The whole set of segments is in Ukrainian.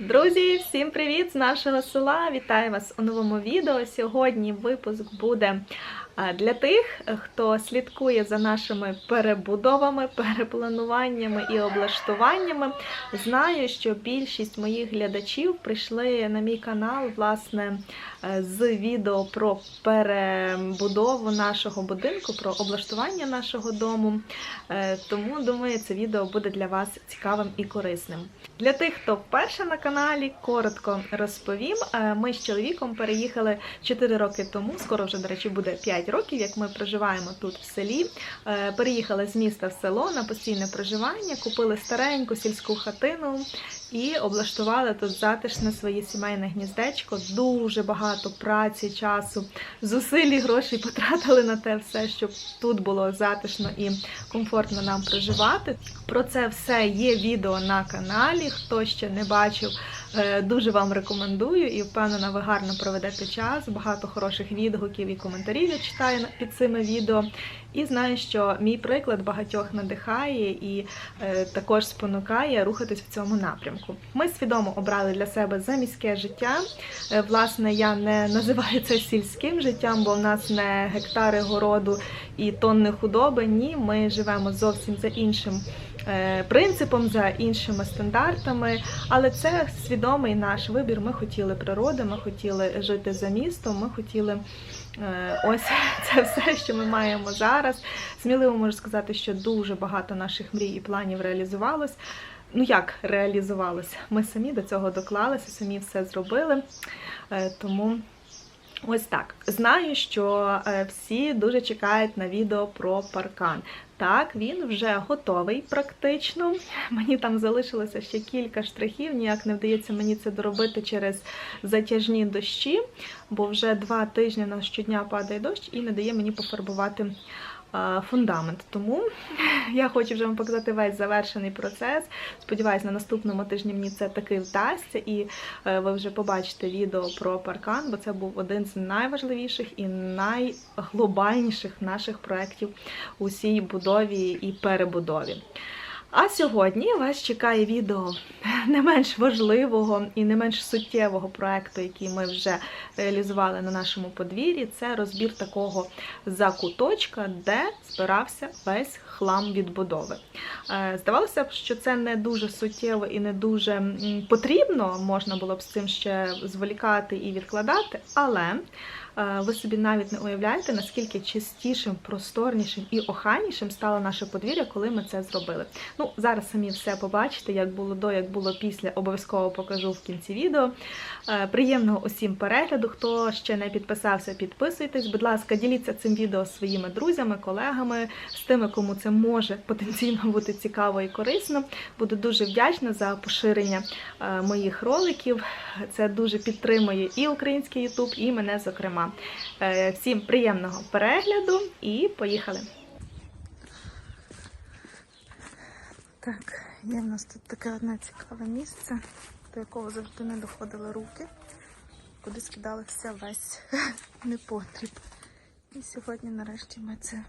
Друзі, всім привіт з нашого села! Вітаю вас у новому відео. Сьогодні випуск буде для тих, хто слідкує за нашими перебудовами, переплануваннями і облаштуваннями. Знаю, що більшість моїх глядачів прийшли на мій канал власне е, з відео про перебудову нашого будинку, про облаштування нашого дому. Е, Тому думаю, це відео буде для вас цікавим і корисним. Для тих, хто вперше на каналі, коротко розповім. Е, Ми з чоловіком переїхали 4 роки тому. Скоро вже, до речі, буде 5 років, як ми проживаємо тут в селі. Е, Переїхали з міста в село на постійне проживання, купили стареньку сільську хатину і облаштували тут затишне своє сімейне гніздечко. Дуже багато праці, часу, зусиль і грошей потратили на те все, щоб тут було затишно і комфортно нам проживати. Про це все є відео на каналі. Хто ще не бачив, е, дуже вам рекомендую і впевнена, ви гарно проведете час. Багато хороших відгуків і коментарів я читаю під цими відео. І знаю, що мій приклад багатьох надихає і е, також спонукає рухатись в цьому напрямку. Ми свідомо обрали для себе заміське життя. Е, власне, я не називаю це сільським життям, бо в нас не гектари городу і тонни худоби. Ні, ми живемо зовсім за іншим е, принципом, за іншими стандартами. Але це свідомий наш вибір. Ми хотіли природи, ми хотіли жити за містом, ми хотіли. Е, Ось це все, що ми маємо зараз. Сміливо можу сказати, що дуже багато наших мрій і планів реалізувалось. Ну як реалізувалось? Ми самі до цього доклалися, самі все зробили. Е, Тому ось так. Знаю, що е, всі дуже чекають на відео про паркан. Так, він вже готовий практично. Мені там залишилося ще кілька штрихів. Ніяк не вдається мені це доробити через затяжні дощі, бо вже два тижні на щодня падає дощ і не дає мені пофарбувати фундамент. Тому я хочу вже вам показати весь завершений процес. Сподіваюсь, на наступному тижні мені це таки вдасться, і е, ви вже побачите відео про паркан, бо це був один з найважливіших і найглобальніших наших проєктів у цій будові і перебудові. А сьогодні вас чекає відео не менш важливого і не менш суттєвого проекту, який ми вже реалізували на нашому подвір'ї. Це розбір такого закуточка, де збирався весь хлам відбудови. Е, Здавалося б, що це не дуже суттєво і не дуже потрібно, можна було б з цим ще зволікати і відкладати, але ви собі навіть не уявляєте, наскільки чистішим, просторнішим і охайнішим стало наше подвір'я, коли ми це зробили. Ну, зараз самі все побачите, як було до, як було після. Обов'язково покажу в кінці відео. Е, Приємного усім перегляду. Хто ще не підписався, підписуйтесь. Будь ласка, діліться цим відео своїми друзями, колегами, з тими, кому це може потенційно бути цікаво і корисно. Буду дуже вдячна за поширення е, моїх роликів. Це дуже підтримує і український YouTube, і мене, зокрема. Е, Всім приємного перегляду і поїхали! Так, є в нас тут таке одне цікаве місце, до якого завжди не доходили руки, куди скидався весь непотріб. І сьогодні, нарешті, ми це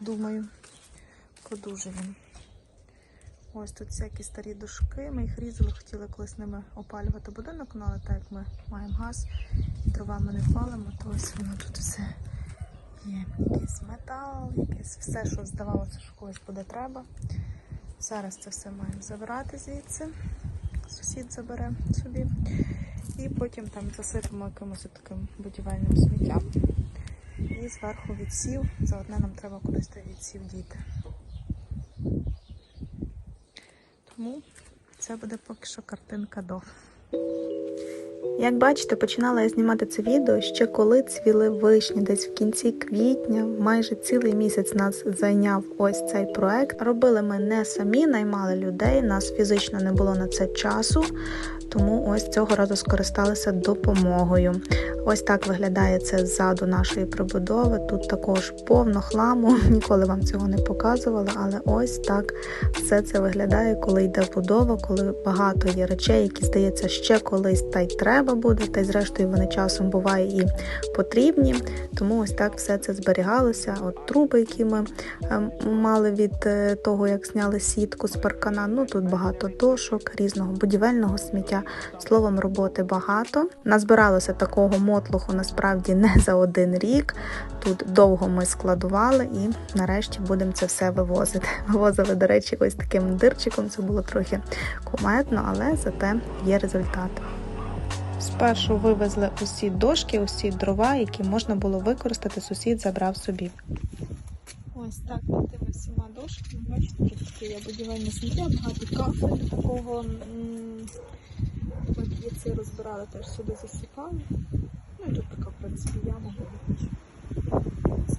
думаю, подужуємо. Ось тут всякі старі дошки. Ми їх різали, хотіли колись ними опалювати будинок, ну, але так як ми маємо газ, дровами не палимо, то ось воно тут все є. Якийсь метал, якесь все, що здавалося, що когось буде треба. Зараз це все маємо забирати звідси. Сусід забере собі. І потім там засипемо якимось таким будівельним сміттям. І зверху відсів. За одне нам треба кудись той відсів діти. Тому це буде поки що картинка до. Як бачите, починала я знімати це відео ще коли цвіли вишні, десь в кінці квітня, майже цілий місяць нас зайняв ось цей проект. Робили ми не самі, наймали людей, нас фізично не було на це часу, тому ось цього разу скористалися допомогою. Ось так виглядає це ззаду нашої прибудови. Тут також повно хламу, ніколи вам цього не показувала, але ось так все це виглядає, коли йде будова, коли багато є речей, які здається ще колись та й треба буде, та й зрештою вони часом буває і потрібні. Тому ось так все це зберігалося. От труби, які ми е, мали від е, того, як зняли сітку з паркана. Ну тут багато дошок, різного будівельного сміття. Словом, роботи багато. Назбиралося такого мотлуху насправді не за один рік. Тут довго ми складували і нарешті будемо це все вивозити. Вивозили, до речі, ось таким дирчиком. Це було трохи куметно, але зате є результат. Спершу вивезли усі дошки, усі дрова, які можна було використати. Сусід забрав собі. Ось так під тими всіма дошками. Бачите, тут таке є будівельне сміття, багато кафель такого. м, От і це розбирали, теж сюди засипали. Ну і тут така, в принципі, яма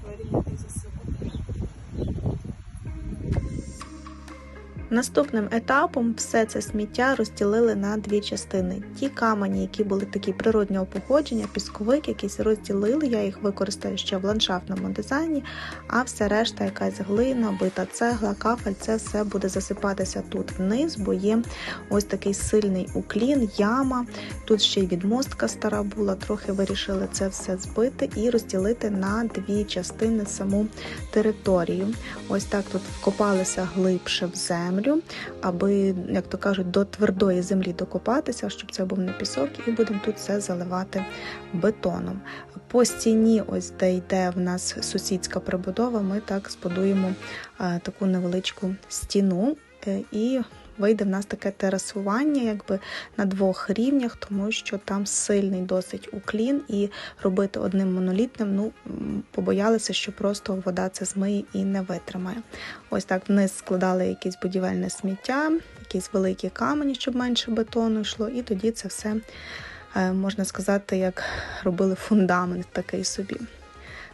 буде. Сваріння і засипати. Наступним етапом все це сміття розділили на дві частини. Ті камені, які були такі природнього походження, пісковик якийсь розділили. Я їх використаю ще в ландшафтному дизайні, а все решта, якась глина, бита цегла, кафель, це все буде засипатися тут вниз, бо є ось такий сильний уклін, яма. Тут ще й відмостка стара була. Трохи вирішили це все збити і розділити на дві частини саму територію. Ось так тут вкопалися глибше в землю, аби, як то кажуть, до твердої землі докопатися, щоб це був не пісок, і будемо тут все заливати бетоном. По стіні, ось де йде в нас сусідська прибудова, ми так збудуємо е, таку невеличку стіну е, і. Вийде в нас таке терасування, якби на двох рівнях, тому що там сильний досить уклін, і робити одним монолітним, ну побоялися, що просто вода це змиє і не витримає. Ось так вниз складали якесь будівельне сміття, якісь великі камені, щоб менше бетону йшло, і тоді це все е, можна сказати, як робили фундамент такий собі.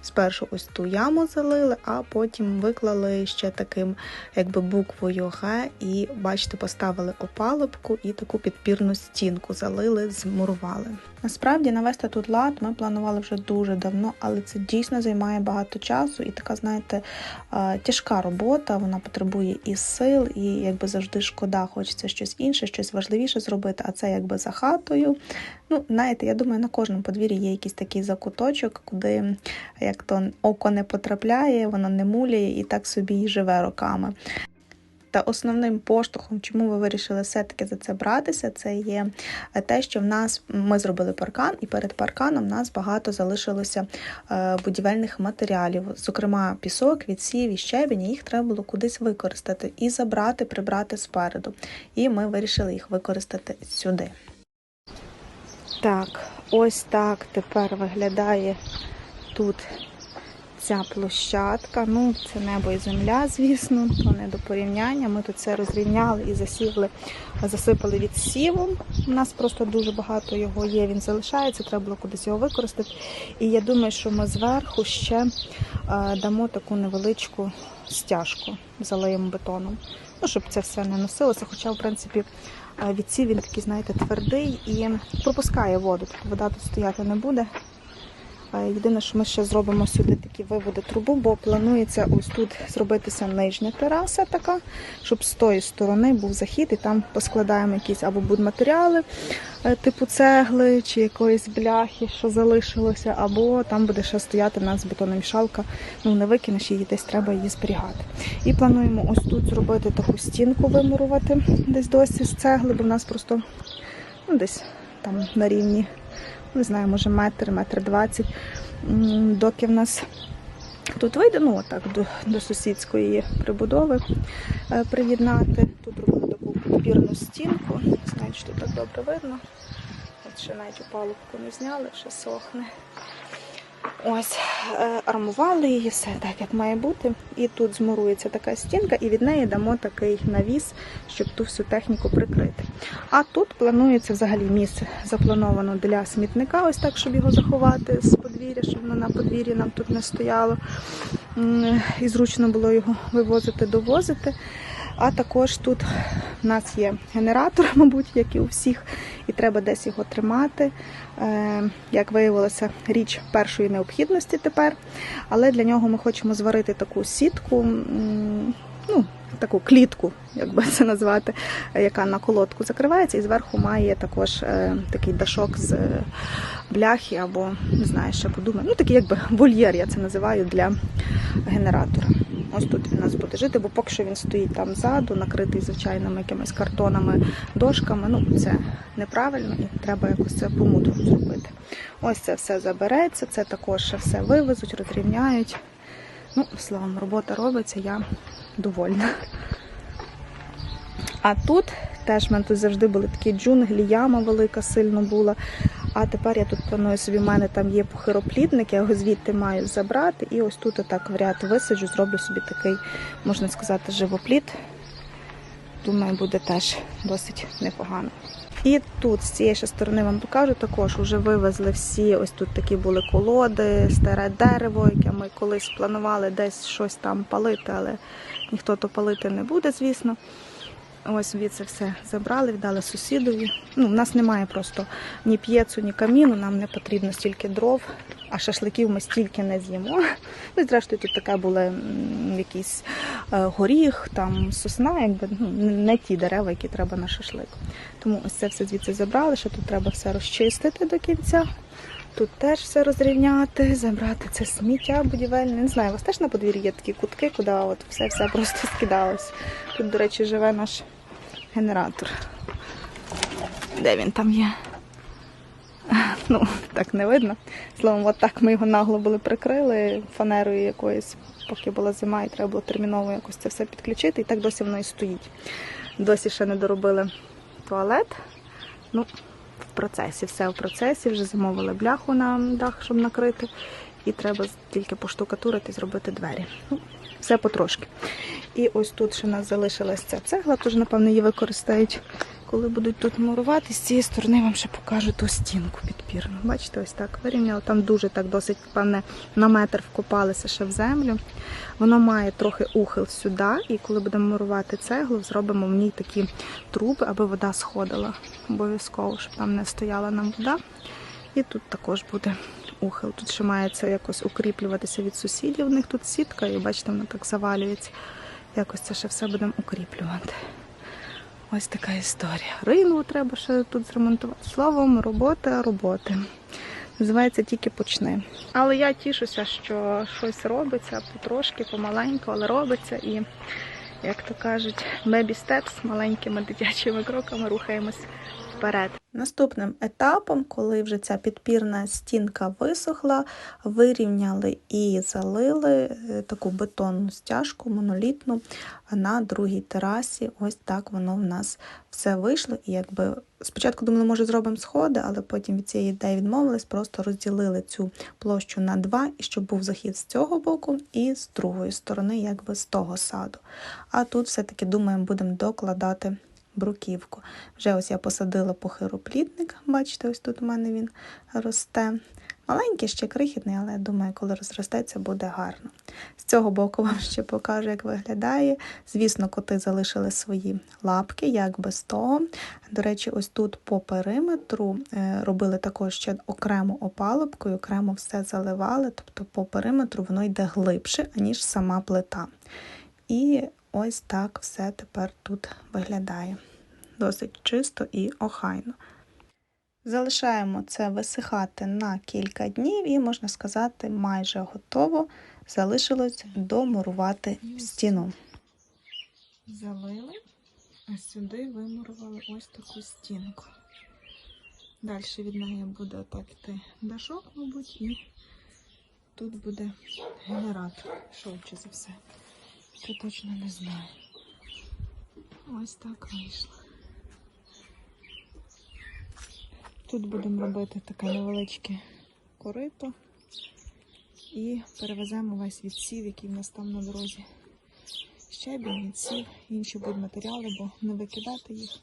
Спершу ось ту яму залили, а потім виклали ще таким, якби буквою Г, і бачите, поставили опалубку і таку підпірну стінку залили, змурували. Насправді навести тут лад ми планували вже дуже давно, але це дійсно займає багато часу і така, знаєте, тяжка робота. Вона потребує і сил, і якби завжди шкода, хочеться щось інше, щось важливіше зробити. А це якби за хатою. Ну, знаєте, я думаю, на кожному подвір'ї є якийсь такий закуточок, куди як то око не потрапляє, воно не муляє і так собі і живе роками. Та основним поштовхом, чому ви вирішили все-таки за це братися, це є те, що в нас ми зробили паркан, і перед парканом в нас багато залишилося е, будівельних матеріалів, зокрема пісок, відсів і щебінь, їх треба було кудись використати і забрати, прибрати спереду. І ми вирішили їх використати сюди. Так, ось так тепер виглядає тут ця площадка. Ну, це небо і земля, звісно, то не до порівняння. Ми тут це розрівняли і засівли, засипали відсівом. У нас просто дуже багато його є, він залишається, треба було кудись його використати. І я думаю, що ми зверху ще е, дамо таку невеличку стяжку, залиємо бетоном. Ну, щоб це все не носилося. Хоча, в принципі, е, відсів він такий, знаєте, твердий і пропускає воду. Тобто вода тут стояти не буде. Єдине, що ми ще зробимо сюди такі виводи трубу, бо планується ось тут зробитися нижня тераса така, щоб з тої сторони був захід, і там поскладаємо якісь або будматеріали, е, типу цегли чи якоїсь бляхи, що залишилося, або там буде ще стояти в нас бетономішалка, ну не викинеш її, десь треба її зберігати. І плануємо ось тут зробити таку стінку вимурувати десь досі з цегли, бо в нас просто ну, десь там на рівні не знаю, може метр, метр двадцять, доки в нас тут вийде, ну отак, до, до сусідської прибудови е, приєднати. Тут робили таку підпірну стінку. Не знаю, чи тут так добре видно. От ще навіть опалубку не зняли, ще сохне. Ось, е, армували її, все так, як має бути. І тут змурується така стінка, і від неї дамо такий навіс, щоб ту всю техніку прикрити. А тут планується взагалі місце заплановано для смітника, ось так, щоб його заховати з подвір'я, щоб воно на подвір'ї нам тут не стояло. І зручно було його вивозити, довозити. А також тут в нас є генератор, мабуть, як і у всіх, і треба десь його тримати. Е, Як виявилося, річ першої необхідності тепер. Але для нього ми хочемо зварити таку сітку, ну, таку клітку, як би це назвати, яка на колодку закривається, і зверху має також е, такий дашок з е, бляхи або не знаю, ще подумаю. Ну такий якби вольєр, я це називаю для генератора. Ось тут він у нас буде жити, бо поки що він стоїть там ззаду, накритий звичайними якимись картонами, дошками. Ну це неправильно і треба якось це по-мудрому зробити. Ось це все забереться, це також все вивезуть, розрівняють. Ну, словом, робота робиться, я довольна. А тут теж в мене тут завжди були такі джунглі, яма велика сильно була. А тепер я тут планую собі, в мене там є похироплідник, я його звідти маю забрати. І ось тут отак в ряд висаджу, зроблю собі такий, можна сказати, живоплід. Думаю, буде теж досить непогано. І тут з цієї ще сторони вам покажу, також вже вивезли всі. Ось тут такі були колоди, старе дерево, яке ми колись планували десь щось там палити, але ніхто то палити не буде, звісно. Ось звідси все забрали, віддали сусідові. Ну, в нас немає просто ні п'єцу, ні каміну, нам не потрібно стільки дров, а шашликів ми стільки не з'їмо. Ну, зрештою, тут таке були якийсь е, горіх, там сосна, якби ну, не ті дерева, які треба на шашлик. Тому ось це все звідси забрали, що тут треба все розчистити до кінця. Тут теж все розрівняти, забрати це сміття будівельне. Не знаю, у вас теж на подвір'ї є такі кутки, куди от все все просто скидалось. Тут, до речі, живе наш генератор. Де він там є? Ну, так не видно. Словом, от так ми його нагло були прикрили фанерою якоюсь, поки була зима, і треба було терміново якось це все підключити, і так досі воно і стоїть. Досі ще не доробили туалет. Ну, в процесі, все в процесі. Вже замовили бляху на дах, щоб накрити. І треба тільки поштукатурити зробити двері. Ну, все потрошки. І ось тут ще у нас залишилась ця цегла, тож, напевно, її використають, коли будуть тут мурувати. З цієї сторони вам ще покажу ту стінку підпірну. Бачите, ось так вирівняли. Там дуже так досить, певне, на метр вкопалися ще в землю. Воно має трохи ухил сюди, і коли будемо мурувати цеглу, зробимо в ній такі труби, аби вода сходила. Обов'язково, щоб там не стояла нам вода. І тут також буде ухил. Тут ще має це якось укріплюватися від сусідів. У них тут сітка, і бачите, вона так завалюється. Якось це ще все будемо укріплювати. Ось така історія. Рину треба ще тут зремонтувати. Словом, робота роботи. Називається тільки почни. Але я тішуся, що щось робиться потрошки, помаленьку, але робиться. І, як то кажуть, baby steps, маленькими дитячими кроками рухаємось вперед. Наступним етапом, коли вже ця підпірна стінка висохла, вирівняли і залили е, таку бетонну стяжку монолітну на другій терасі. Ось так воно в нас все вийшло. І якби спочатку думали, може зробимо сходи, але потім від цієї ідеї відмовились, просто розділили цю площу на два, і щоб був захід з цього боку і з другої сторони, якби з того саду. А тут все-таки думаємо, будемо докладати бруківку. Вже ось я посадила похироплідник, бачите, ось тут у мене він росте. Маленький, ще крихітний, але я думаю, коли розростеться, буде гарно. З цього боку вам ще покажу, як виглядає. Звісно, коти залишили свої лапки, як без того. До речі, ось тут по периметру е, робили також ще окремо опалубкою, окремо все заливали, тобто по периметру воно йде глибше, аніж сама плита. І ось так все тепер тут виглядає. Досить чисто і охайно. Залишаємо це висихати на кілька днів і, можна сказати, майже готово. Залишилось домурувати стіну. Залили, а сюди вимурували ось таку стінку. Далі від неї буде отак йти дашок, мабуть, і тут буде генератор, шовче за все. Це точно не знаю. Ось так вийшло. Тут будемо робити таке невеличке корито і перевеземо весь відсів, який в нас там на дорозі. Щебінь, відсів, інші будуть матеріали, бо не викидати їх.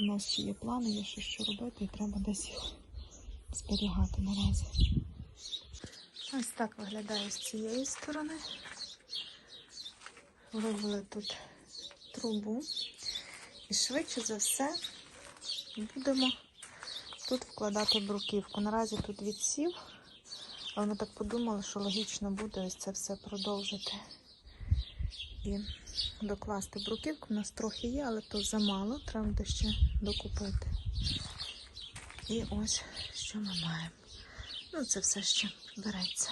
У нас ще є плани, є ще що робити, і треба десь їх зберігати наразі. Ось так виглядає з цієї сторони. Вивели тут трубу. І швидше за все будемо тут вкладати бруківку. Наразі тут відсів, але ми так подумали, що логічно буде ось це все продовжити і докласти бруківку. У нас трохи є, але то замало, треба буде ще докупити. І ось що ми маємо. Ну, це все ще береться.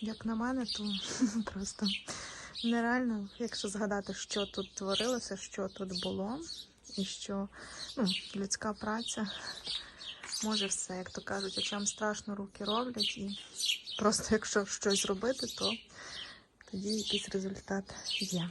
Як на мене, то просто нереально, якщо згадати, що тут творилося, що тут було, і що ну, людська праця може все, як то кажуть, очам страшно руки роблять, і просто якщо щось зробити, то тоді якийсь результат є.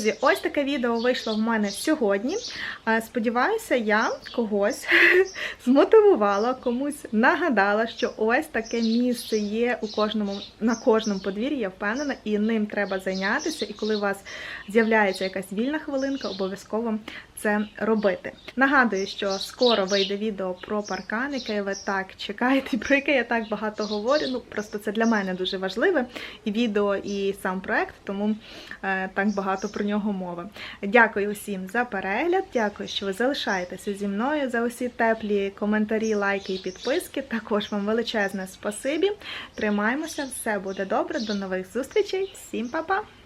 Друзі, ось таке відео вийшло в мене сьогодні. Е, Сподіваюся, я когось змотивувала, комусь нагадала, що ось таке місце є у кожному на кожному подвір'ї, я впевнена, і ним треба зайнятися. І коли у вас з'являється якась вільна хвилинка, обов'язково це робити. Нагадую, що скоро вийде відео про паркан, яке ви так чекаєте, про яке я так багато говорю. Ну просто це для мене дуже важливе і відео, і сам проект, тому е, так багато про нього мови. Дякую усім за перегляд. Дякую, що ви залишаєтеся зі мною за усі теплі коментарі, лайки і підписки. Також вам величезне спасибі. Тримаємося, все буде добре. До нових зустрічей. Всім па-па!